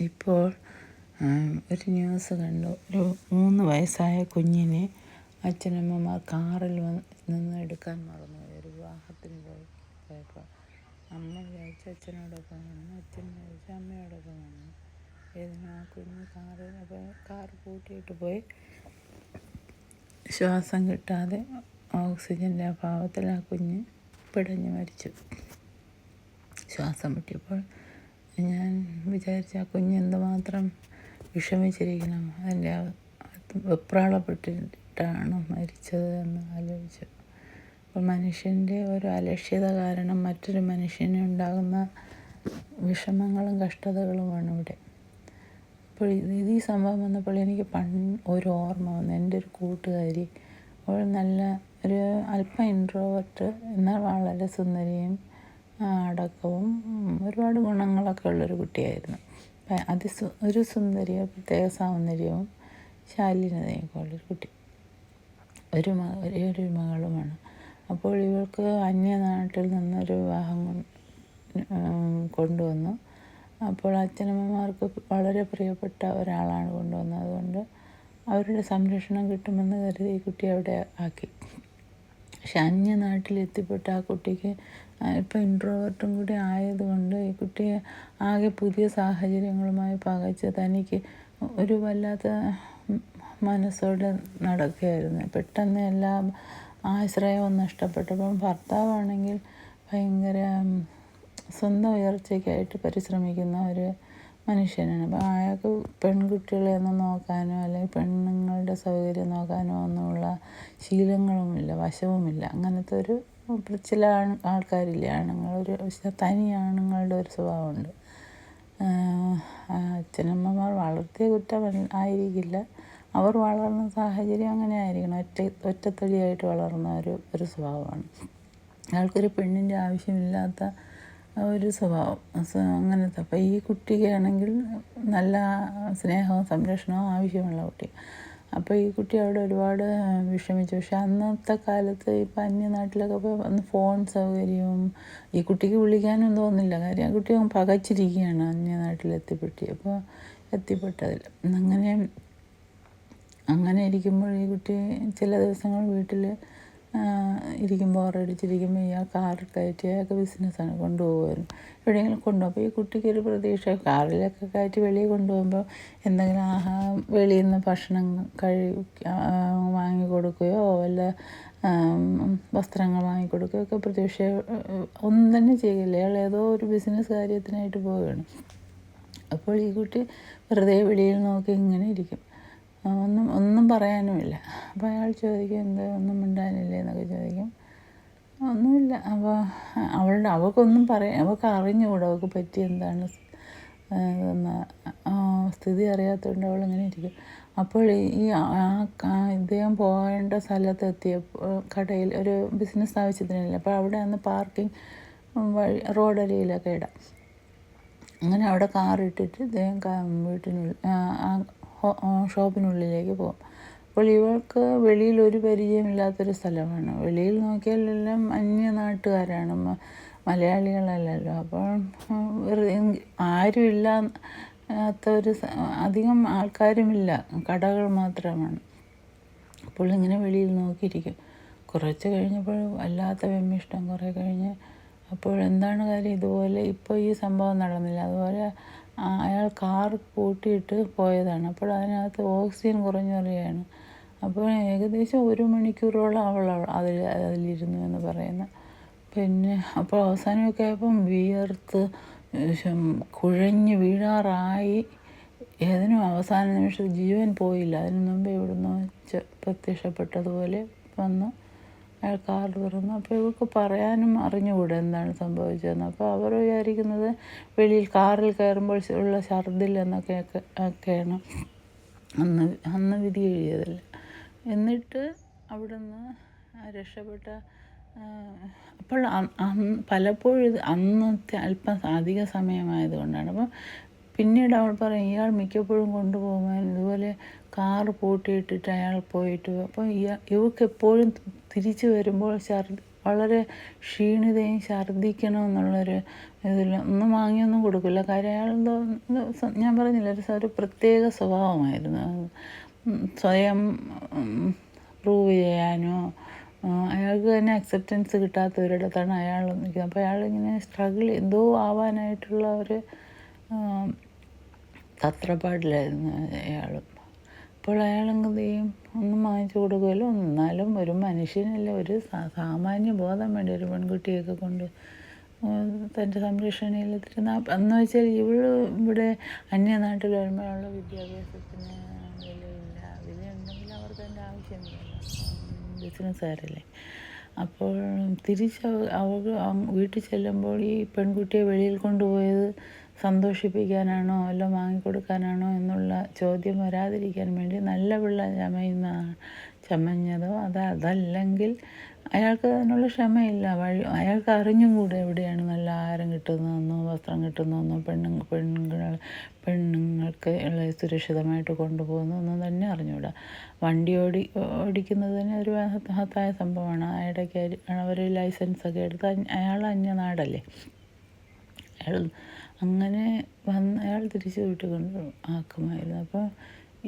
ഇപ്പോൾ ഒരു ന്യൂസ് കണ്ടു. ഒരു മൂന്ന് വയസ്സായ കുഞ്ഞിനെ അച്ഛനമ്മമാർ കാറിൽ നിന്ന് എടുക്കാൻ മറന്നു ഒരു വിവാഹത്തിന് പോയി. പോയപ്പോൾ അമ്മ വിചാരിച്ചു അച്ഛനോടൊപ്പം വന്നു അച്ഛൻ വിചാരിച്ചു അമ്മയോടൊപ്പം വന്നു ഏതിനും ആ കുഞ്ഞ് കാറിൽ അപ്പോൾ കാർ കൂട്ടിയിട്ട് പോയി. ശ്വാസം കിട്ടാതെ ഓക്സിജന്റെ അഭാവത്തിൽ ആ കുഞ്ഞ് പിടഞ്ഞ് മരിച്ചു. ശ്വാസം മുട്ടിയപ്പോൾ ഞാൻ വിചാരിച്ച ആ കുഞ്ഞ് എന്തുമാത്രം വിഷമിച്ചിരിക്കണം. അതിന്റെ വെപ്രാളപ്പെട്ടിട്ടാണ് മരിച്ചത് എന്ന് ആലോചിച്ചു. അപ്പോൾ മനുഷ്യന്റെ ഒരു അലക്ഷ്യത കാരണം മറ്റൊരു മനുഷ്യന് ഉണ്ടാകുന്ന വിഷമങ്ങളും കഷ്ടതകളുമാണ് ഇവിടെ. അപ്പോൾ ഇത് ഈ സംഭവം വന്നപ്പോൾ എനിക്ക് പണ്ട് ഒരു ഓർമ്മ വന്നു. എന്റെ ഒരു കൂട്ടുകാരി അവൾ നല്ല ഒരു അല്പം ഇൻട്രോവർട്ട് എന്നാൽ വളരെ സുന്ദരിയും അടക്കവും ഒരുപാട് ഗുണങ്ങളൊക്കെ ഉള്ളൊരു കുട്ടിയായിരുന്നു. അതിസു ഒരു സുന്ദരിയ പ്രത്യേക സൗന്ദര്യവും ശാലീനതയൊക്കെ ഉള്ളൊരു കുട്ടി. ഒരു മ ഒരു മകളുമാണ്. അപ്പോൾ ഇവൾക്ക് അന്യനാട്ടിൽ നിന്നൊരു വിവാഹം കൊണ്ടുവന്നു. അപ്പോൾ അച്ഛനമ്മമാർക്ക് വളരെ പ്രിയപ്പെട്ട ഒരാളാണ് കൊണ്ടുവന്നത്. അതുകൊണ്ട് അവരുടെ സംരക്ഷണം കിട്ടുമെന്ന് കരുതി ഈ കുട്ടി അവിടെ ആക്കി. പക്ഷെ അന്യനാട്ടിലെത്തിപ്പെട്ട ആ കുട്ടിക്ക് ഇപ്പം ഇൻട്രോവേർട്ടും കൂടി ആയതുകൊണ്ട് ഈ കുട്ടിയെ ആകെ പുതിയ സാഹചര്യങ്ങളുമായി പകച്ച് തനിക്ക് ഒരു വല്ലാത്ത മനസ്സോടെ നടക്കുകയായിരുന്നു. പെട്ടെന്ന് എല്ലാം ആശ്രയവും നഷ്ടപ്പെട്ടപ്പം ഭർത്താവാണെങ്കിൽ ഭയങ്കര സ്വന്തം ഉയർച്ചയ്ക്കായിട്ട് പരിശ്രമിക്കുന്ന ഒരു മനുഷ്യനാണ്. അപ്പം അയാൾക്ക് പെൺകുട്ടികളെ ഒന്നും നോക്കാനോ അല്ലെങ്കിൽ പെണ്ണുങ്ങളുടെ സൗകര്യം നോക്കാനോ ഒന്നുമുള്ള ശീലങ്ങളുമില്ല വശവുമില്ല. അങ്ങനത്തെ ഒരു ചില ആൺ ആൾക്കാരില്ലേ? ആണുങ്ങൾ ഒരു തനി ആണുങ്ങളുടെ ഒരു സ്വഭാവമുണ്ട്. അച്ഛനമ്മമാർ വളർത്തിയ കുറ്റം ആയിരിക്കില്ല. അവർ വളർന്ന സാഹചര്യം അങ്ങനെ ആയിരിക്കണം ഒറ്റ ഒറ്റത്തടിയായിട്ട് വളർന്ന ഒരു ഒരു സ്വഭാവമാണ്. അയാൾക്കൊരു പെണ്ണിന്റെ ആവശ്യമില്ലാത്ത ഒരു സ്വഭാവം. അങ്ങനത്തെ. അപ്പോൾ ഈ കുട്ടിക്കാണെങ്കിൽ നല്ല സ്നേഹവും സംരക്ഷണവും ആവശ്യമുള്ള കുട്ടി. അപ്പോൾ ഈ കുട്ടി അവിടെ ഒരുപാട് വിഷമിച്ചു. പക്ഷെ അന്നത്തെ കാലത്ത് ഇപ്പം അന്യനാട്ടിലൊക്കെ പോയി അന്ന് ഫോൺ സൗകര്യവും ഈ കുട്ടിക്ക് വിളിക്കാനും തോന്നില്ല കാര്യം. ആ കുട്ടി പകച്ചിരിക്കുകയാണ് അന്യനാട്ടിൽ എത്തിപ്പെട്ടി അപ്പോൾ എത്തിപ്പെട്ടതിൽ. അങ്ങനെ അങ്ങനെ ഇരിക്കുമ്പോൾ ഈ കുട്ടി ചില ദിവസങ്ങൾ വീട്ടിൽ ഇരിക്കുമ്പോൾ ബോറടിച്ചിരിക്കുമ്പോൾ ഇയാൾ കാറിൽ കയറ്റി അയാൾക്ക് ബിസിനസ്സാണ് കൊണ്ടുപോകുമായിരുന്നു എവിടെയെങ്കിലും കൊണ്ടുപോകും. അപ്പോൾ ഈ കുട്ടിക്ക് ഒരു പ്രതീക്ഷ. കാറിലൊക്കെ കയറ്റി വെളിയിൽ കൊണ്ടുപോകുമ്പോൾ എന്തെങ്കിലും ആഹാരം വെളിയിൽ നിന്ന് ഭക്ഷണം കഴി വാങ്ങി കൊടുക്കുകയോ വല്ല വസ്ത്രങ്ങൾ വാങ്ങിക്കൊടുക്കുകയോ ഒക്കെ പ്രതീക്ഷ ഒന്നും തന്നെ ചെയ്യില്ല. അയാൾ ഏതോ ഒരു ബിസിനസ് കാര്യത്തിനായിട്ട് പോവുകയാണ്. അപ്പോൾ ഈ കുട്ടി വെറുതെ വെളിയിൽ നോക്കി ഇങ്ങനെ ഇരിക്കും. ഒന്നും ഒന്നും പറയാനുമില്ല. അപ്പോൾ അയാൾ ചോദിക്കും എന്താ ഒന്നും മിണ്ടാനില്ലേ? അപ്പോൾ അവളുടെ അവൾക്കൊന്നും പറയാൻ അവൾക്ക് അറിഞ്ഞുകൂടാ അവൾക്ക് പറ്റി എന്താണ് സ്ഥിതി അറിയാത്തതുകൊണ്ട് അവൾ ഇരിക്കും. അപ്പോൾ ഈ ഇദ്ദേഹം പോകേണ്ട സ്ഥലത്തെത്തിയപ്പോൾ കടയിൽ ഒരു ബിസിനസ് ആവശ്യത്തിനല്ലേ അപ്പോൾ അവിടെ അന്ന് പാർക്കിംഗ് വഴി റോഡരിയിലൊക്കെ ഇടാം. അങ്ങനെ അവിടെ കാർ ഇട്ടിട്ട് ഇദ്ദേഹം വീട്ടിനുള്ളിൽ ഷോപ്പിനുള്ളിലേക്ക് പോകും അപ്പോൾ ഇവൾക്ക് വെളിയിൽ ഒരു പരിചയമില്ലാത്തൊരു സ്ഥലമാണ്. വെളിയിൽ നോക്കിയാലെല്ലാം അന്യ നാട്ടുകാരാണ് മലയാളികളല്ലല്ലോ. അപ്പോൾ ആരുമില്ല ഒരു അധികം ആൾക്കാരുമില്ല. കടകൾ മാത്രമാണ്. അപ്പോൾ ഇങ്ങനെ വെളിയിൽ നോക്കിയിരിക്കും. കുറച്ച് കഴിഞ്ഞപ്പോൾ വല്ലാത്ത വെമ്മിഷ്ടം കുറേ കഴിഞ്ഞ് അപ്പോൾ എന്താണ് കാര്യം? ഇതുപോലെ ഇപ്പോൾ ഈ സംഭവം നടന്നില്ല. അതുപോലെ അയാൾ കാർ പൂട്ടിയിട്ട് പോയതാണ്. അപ്പോൾ അതിനകത്ത് ഓക്സിജൻ കുറഞ്ഞു വരികയാണ്. അപ്പോൾ ഏകദേശം ഒരു മണിക്കൂറോളം അവൾ അതിൽ അതിലിരുന്നു എന്ന് പറയുന്ന. പിന്നെ അപ്പോൾ അവസാനമൊക്കെ ആയപ്പം വിയർത്ത് കുഴഞ്ഞ് വീഴാറായി. ഏതിനും അവസാന നിമിഷം ജീവൻ പോയില്ല. അതിനു മുമ്പ് ഇവിടുന്ന് പ്രത്യക്ഷപ്പെട്ടതുപോലെ വന്ന്. അയാൾ കാർ തുറന്നു. അപ്പോൾ ഇവർക്ക് പറയാനും അറിഞ്ഞുകൂടെ എന്താണ് സംഭവിച്ചതെന്ന്. അപ്പോൾ അവർ വിചാരിക്കുന്നത് വെളിയിൽ കാറിൽ കയറുമ്പോൾ ഉള്ള ഛർദിൽ എന്നൊക്കെ ഒക്കെയാണ്. അന്ന് അന്ന് വിധി എഴുതിയതല്ല. എന്നിട്ട് അവിടുന്ന് രക്ഷപ്പെട്ട അപ്പോൾ പലപ്പോഴും അന്നത്തെ അല്പം അധിക സമയമായതുകൊണ്ടാണ്. അപ്പം പിന്നീട് അവൾ പറയും ഇയാൾ മിക്കപ്പോഴും കൊണ്ടുപോകാൻ ഇതുപോലെ കാറ് പൂട്ടിയിട്ടിട്ട് അയാൾ പോയിട്ട് അപ്പോൾ ഇവക്ക് എപ്പോഴും തിരിച്ചു വരുമ്പോൾ ഛർദി വളരെ ക്ഷീണിതയും ഛർദ്ദിക്കണമെന്നുള്ളൊരു ഇതിൽ ഒന്നും വാങ്ങിയൊന്നും കൊടുക്കില്ല. കാര്യം അയാളെന്തോ ഞാൻ പറഞ്ഞില്ല ഒരു പ്രത്യേക സ്വഭാവമായിരുന്നു സ്വയം പ്രൂവ് ചെയ്യാനോ അയാൾക്ക് തന്നെ അക്സെപ്റ്റൻസ് കിട്ടാത്തവരിടത്താണ് അയാൾ നിൽക്കുന്നത്. അപ്പോൾ അയാളിങ്ങനെ സ്ട്രഗിൾ എന്തോ ആവാനായിട്ടുള്ള ഒരു തത്രപ്പാടിലായിരുന്നു അയാളും. അപ്പോൾ അയാൾ എന്ത് ചെയ്യും? ഒന്നും വാങ്ങിച്ചു കൊടുക്കുകയില്ല. എന്നാലും ഒരു മനുഷ്യനല്ലേ ഒരു സാമാന്യ ബോധം വേണ്ടി ഒരു പെൺകുട്ടിയൊക്കെ കൊണ്ട്? തന്റെ സംരക്ഷണയിലെത്തിരുന്ന എന്ന് വെച്ചാൽ ഇവൾ ഇവിടെ അന്യനാട്ടിൽ വരുമ്പോഴുള്ള വിദ്യാഭ്യാസത്തിന് വിലയില്ല വിലയുണ്ടെങ്കിൽ അവർക്ക് അതിന്റെ ആവശ്യമില്ലല്ലോ ബിസിനസ്സുകാരല്ലേ അപ്പോൾ തിരിച്ച് അവ- അവൾ അങ് വീട്ടിൽ ചെല്ലുമ്പോൾ ഈ പെൺകുട്ടിയെ വെളിയിൽ കൊണ്ടുപോയത് സന്തോഷിപ്പിക്കാനാണോ അല്ല വാങ്ങിക്കൊടുക്കാനാണോ എന്നുള്ള ചോദ്യം വരാതിരിക്കാൻ വേണ്ടി നല്ല പിള്ള ചമയുന്ന ചമഞ്ഞതോ അത് അതല്ലെങ്കിൽ അയാൾക്ക് അതിനുള്ള ക്ഷമയില്ല. വഴി അയാൾക്ക് അറിഞ്ഞും കൂടെ എവിടെയാണ് നല്ല ആഹാരം കിട്ടുന്നതെന്നോ വസ്ത്രം കിട്ടുന്നതെന്നോ പെണ്ണു പെണ്ണുങ്ങൾ പെണ്ണുങ്ങൾക്ക് സുരക്ഷിതമായിട്ട് കൊണ്ടുപോകുന്നതെന്നും തന്നെ അറിഞ്ഞുകൂടാ. വണ്ടി ഓടി ഓടിക്കുന്നത് തന്നെ ഒരു മഹത്തായ സംഭവമാണ്. അയാളുടെ അവർ ലൈസൻസൊക്കെ എടുത്ത് അയാൾ അന്യനാടല്ലേ അയാൾ അങ്ങനെ വന്ന് അയാൾ തിരിച്ച് വീട്ടിൽ കൊണ്ട് ആക്കുമായിരുന്നു. അപ്പോൾ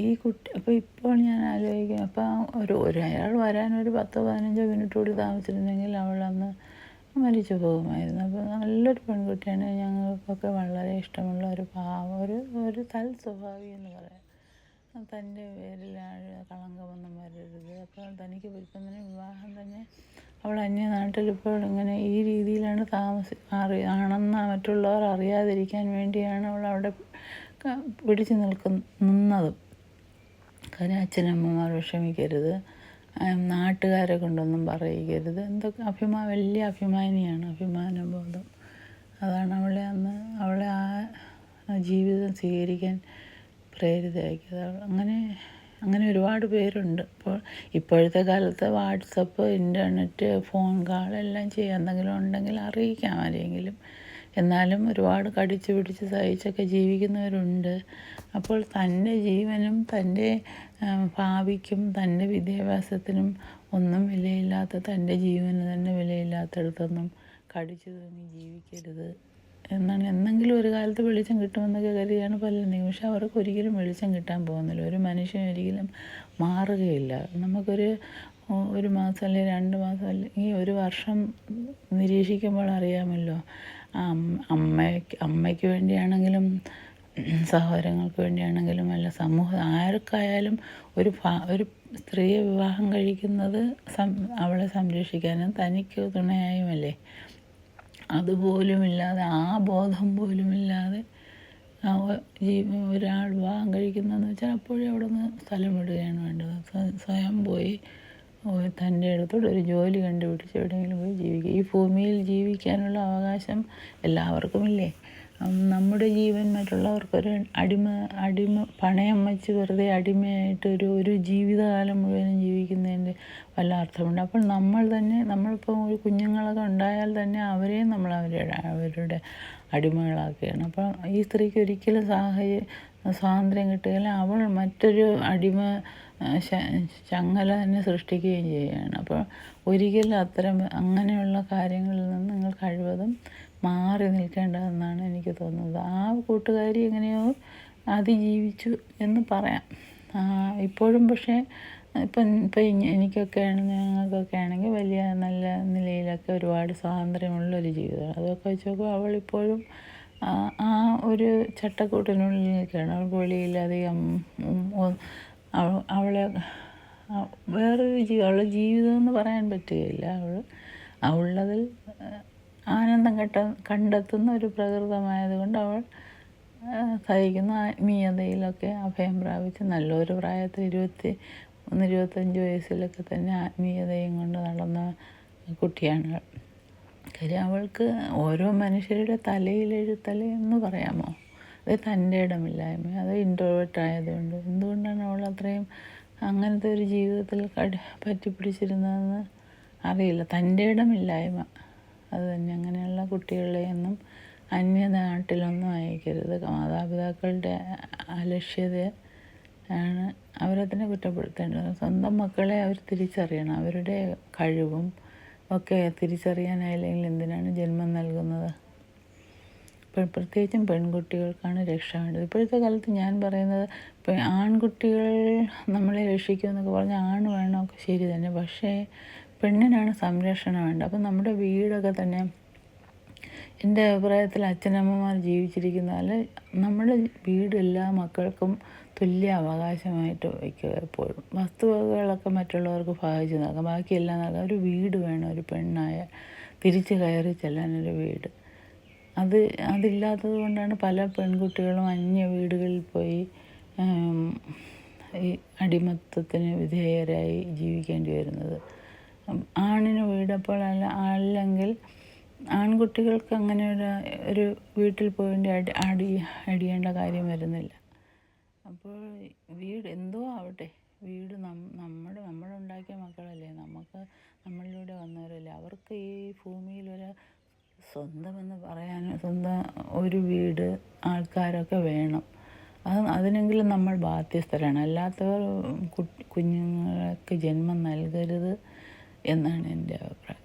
ഈ കുട്ടി അപ്പോൾ ഇപ്പോൾ ഞാൻ ആലോചിക്കും അപ്പോൾ ഒരു ഒരാൾ വരാൻ ഒരു പത്തോ പതിനഞ്ചോ മിനിറ്റ് കൂടി താമസിച്ചിരുന്നെങ്കിൽ അവൾ അന്ന് മരിച്ചു പോകുമായിരുന്നു. അപ്പോൾ നല്ലൊരു പെൺകുട്ടിയാണ്. ഞങ്ങൾക്കൊക്കെ വളരെ ഇഷ്ടമുള്ള ഒരു ഭാവം ഒരു ഒരു തൽ സ്വഭാവി എന്ന് പറയാം. തന്റെ പേരിൽ കളങ്കമൊന്നും വരരുത്. അപ്പോൾ തനിക്ക് പുരുഷന് വിവാഹം തന്നെ അവൾ അന്യനാട്ടിൽ ഇപ്പോൾ ഇങ്ങനെ ഈ രീതിയിലാണ് താമസി അറി ആണെന്ന് മറ്റുള്ളവർ അറിയാതിരിക്കാൻ വേണ്ടിയാണ് അവൾ അവിടെ പിടിച്ചു നിൽക്കുന്ന നിന്നതും. കാര്യം അച്ഛനമ്മമാർ വിഷമിക്കരുത്. നാട്ടുകാരെ കൊണ്ടൊന്നും പറയിക്കരുത്. എന്തൊക്കെ അഭിമാ വലിയ അഭിമാനിയാണ് അഭിമാനബോധം. അതാണ് അവളെ അന്ന് അവളെ ആ ജീവിതം സ്വീകരിക്കാൻ പ്രേരിതയാക്കിയത് അങ്ങനെ അങ്ങനെ ഒരുപാട് പേരുണ്ട്. ഇപ്പോൾ ഇപ്പോഴത്തെ കാലത്ത് വാട്സപ്പ് ഇന്റർനെറ്റ് ഫോൺ കാൾ എല്ലാം ചെയ്യാം എന്തെങ്കിലും ഉണ്ടെങ്കിൽ അറിയിക്കാം ആരെങ്കിലും എന്നാലും ഒരുപാട് കടിച്ചു പിടിച്ച് സഹിച്ചൊക്കെ ജീവിക്കുന്നവരുണ്ട്. അപ്പോൾ തന്റെ ജീവനും തന്റെ ഭാവിക്കും തന്റെ വിദ്യാഭ്യാസത്തിനും ഒന്നും വിലയില്ലാത്ത തന്റെ ജീവന് തന്നെ വിലയില്ലാത്തടത്തൊന്നും കടിച്ചു തൂങ്ങി ജീവിക്കരുത് എന്നാണ്. എന്നെങ്കിലും ഒരു കാലത്ത് വെളിച്ചം കിട്ടുമെന്നൊക്കെ കരുതിയാണ് പല നിമിഷം അവർക്ക് ഒരിക്കലും വെളിച്ചം കിട്ടാൻ പോകുന്നില്ല. ഒരു മനുഷ്യൻ ഒരിക്കലും മാറുകയില്ല. നമുക്കൊരു ഒരു മാസം അല്ലെങ്കിൽ രണ്ട് മാസം അല്ലെങ്കിൽ ഒരു വർഷം നിരീക്ഷിക്കുമ്പോൾ അറിയാമല്ലോ. അമ്മയ്ക്ക് അമ്മയ്ക്ക് വേണ്ടിയാണെങ്കിലും സഹോദരങ്ങൾക്ക് വേണ്ടിയാണെങ്കിലും അല്ല സമൂഹം ആർക്കായാലും ഒരു ഒരു സ്ത്രീയെ വിവാഹം കഴിക്കുന്നത് അവളെ സംരക്ഷിക്കാനും തനിക്ക് തുണയായുമല്ലേ? അതുപോലുമില്ലാതെ ആ ബോധം പോലുമില്ലാതെ ഒരാൾ വിവാഹം കഴിക്കുന്നതെന്ന് വെച്ചാൽ അപ്പോഴേ അവിടെ നിന്ന് സ്ഥലം വിടുകയാണ് വേണ്ടത്. സ്വയം പോയി തന്റെ ഇടത്തോട് ഒരു ജോലി കണ്ടുപിടിച്ച് എവിടെയെങ്കിലും പോയി ജീവിക്കുക. ഈ ഭൂമിയിൽ ജീവിക്കാനുള്ള അവകാശം എല്ലാവർക്കും ഇല്ലേ? നമ്മുടെ ജീവൻ മറ്റുള്ളവർക്കൊരു അടിമ അടിമ പണയം വച്ച് വെറുതെ അടിമയായിട്ട് ഒരു ഒരു ജീവിതകാലം മുഴുവനും ജീവിക്കുന്നതിന്റെ വല്ല അർത്ഥമുണ്ട്. അപ്പോൾ നമ്മൾ തന്നെ നമ്മളിപ്പോൾ ഒരു കുഞ്ഞുങ്ങളൊക്കെ ഉണ്ടായാൽ തന്നെ അവരെയും നമ്മൾ അവരുടെ അവരുടെ അടിമകളാക്കുകയാണ്. അപ്പോൾ ഈ സ്ത്രീക്ക് ഒരിക്കലും സാഹചര്യം സ്വാതന്ത്ര്യം കിട്ടുകയില്ല. അവൾ മറ്റൊരു അടിമ ആ, ശ- ചങ്ങല തന്നെ സൃഷ്ടിക്കുകയും ചെയ്യുകയാണ്. അപ്പോൾ ഒരിക്കലും അത്തരം അങ്ങനെയുള്ള കാര്യങ്ങളിൽ നിന്ന് നിങ്ങൾ കഴിവതും മാറി നിൽക്കേണ്ടതെന്നാണ് എനിക്ക് തോന്നുന്നത്. ആ കൂട്ടുകാരി എങ്ങനെയോ അതിജീവിച്ചു എന്ന് പറയാം. ഇപ്പോഴും പക്ഷേ ഇപ്പം ഇപ്പം എനിക്കൊക്കെ ആണെങ്കിൽ ഞങ്ങൾക്കൊക്കെ ആണെങ്കിൽ വലിയ നല്ല നിലയിലൊക്കെ ഒരുപാട് സ്വാതന്ത്ര്യമുള്ളൊരു ജീവിതമാണ്. അതൊക്കെ വെച്ച് നോക്കുമ്പോൾ അവൾ ഇപ്പോഴും ആ ഒരു ചട്ടക്കൂട്ടിനുള്ളിൽ നിൽക്കുകയാണ്. അവൾ വെളിയിലധികം ഉം, ഒ- അവ- അവളെ ആ, വേറൊരു അവളുടെ ജീവിതം എന്ന് പറയാൻ പറ്റുകയില്ല അവൾ അവളുള്ളതിൽ ആനന്ദം കെട്ട കണ്ടെത്തുന്ന ഒരു പ്രകൃതമായതുകൊണ്ട് അവൾ സഹിക്കുന്ന ആത്മീയതയിലൊക്കെ അഭയം പ്രാപിച്ച് നല്ലൊരു പ്രായത്തിൽ ഇരുപത്തി ഒന്ന് ഇരുപത്തഞ്ച് വയസ്സിലൊക്കെ തന്നെ ആത്മീയതയും കൊണ്ട് നടന്ന കുട്ടിയാണ് അവൾ. കാര്യം അവൾക്ക് ഓരോ മനുഷ്യരുടെ തലയിലെഴുത്തല എന്ന് പറയാമോ അത് തന്റെ ഇടമില്ലായ്മ അത് ഇൻട്രോവേർട്ട് ആയതുകൊണ്ട്. എന്തുകൊണ്ടാണ് അവൾ അത്രയും അങ്ങനത്തെ ഒരു ജീവിതത്തിൽ കടി പറ്റിപ്പിടിച്ചിരുന്നതെന്ന് അറിയില്ല. തന്റെ ഇടമില്ലായ്മ. അത് തന്നെ. അങ്ങനെയുള്ള കുട്ടികളെയൊന്നും അന്യനാട്ടിലൊന്നും അയക്കരുത്. മാതാപിതാക്കളുടെ അലക്ഷ്യത ആണ് അവരതിനെ കുറ്റപ്പെടുത്തേണ്ടത്. സ്വന്തം മക്കളെ അവർ തിരിച്ചറിയണം. അവരുടെ കഴിവും ഒക്കെ തിരിച്ചറിയാനായില്ലെങ്കിൽ എന്തിനാണ് ജന്മം നൽകുന്നത്? പ്രത്യേകിച്ചും പെൺകുട്ടികൾക്കാണ് രക്ഷ വേണ്ടത് ഇപ്പോഴത്തെ കാലത്ത് ഞാൻ പറയുന്നത് ഇപ്പം ആൺകുട്ടികൾ നമ്മളെ രക്ഷിക്കുമെന്നൊക്കെ പറഞ്ഞാൽ ആണ് വേണമൊക്കെ ശരി തന്നെ. പക്ഷേ പെണ്ണിനാണ് സംരക്ഷണം വേണ്ടത്. അപ്പം നമ്മുടെ വീടൊക്കെ തന്നെ എന്റെ അഭിപ്രായത്തിൽ അച്ഛനമ്മമാർ ജീവിച്ചിരിക്കുന്നാൽ നമ്മുടെ വീട് എല്ലാ മക്കൾക്കും തുല്യ അവകാശമായിട്ട് വയ്ക്കുക എപ്പോഴും. വസ്തുവകകളൊക്കെ മറ്റുള്ളവർക്ക് ഭാഗിച്ച് നൽകാം. ബാക്കിയെല്ലാം നൽകാം. ഒരു വീട് വേണം ഒരു പെണ്ണായ തിരിച്ച് കയറി ചെല്ലാനൊരു വീട്. അത് അതില്ലാത്തത് കൊണ്ടാണ് പല പെൺകുട്ടികളും അന്യ വീടുകളിൽ പോയി ഈ അടിമത്തത്തിന് വിധേയരായി ജീവിക്കേണ്ടി വരുന്നത്. ആണിന് വീടപ്പോൾ അല്ല അല്ലെങ്കിൽ ആൺകുട്ടികൾക്ക് അങ്ങനെ ഒരു ഒരു വീട്ടിൽ പോയി അടി അടി അടിയേണ്ട കാര്യം വരുന്നില്ല. അപ്പോൾ വീട് എന്തോ ആവട്ടെ വീട് നമ്മുടെ നമ്മുടെ സ്വന്തമെന്ന് പറയാൻ സ്വന്തം ഒരു വീട് ആൾക്കാരൊക്കെ വേണം. അത് അതിനെങ്കിലും നമ്മൾ ബാധ്യസ്ഥരാണ്. അല്ലാത്തവർ കുഞ്ഞുങ്ങൾക്ക് ജന്മം നൽകരുത് എന്നാണ് എന്റെ അഭിപ്രായം.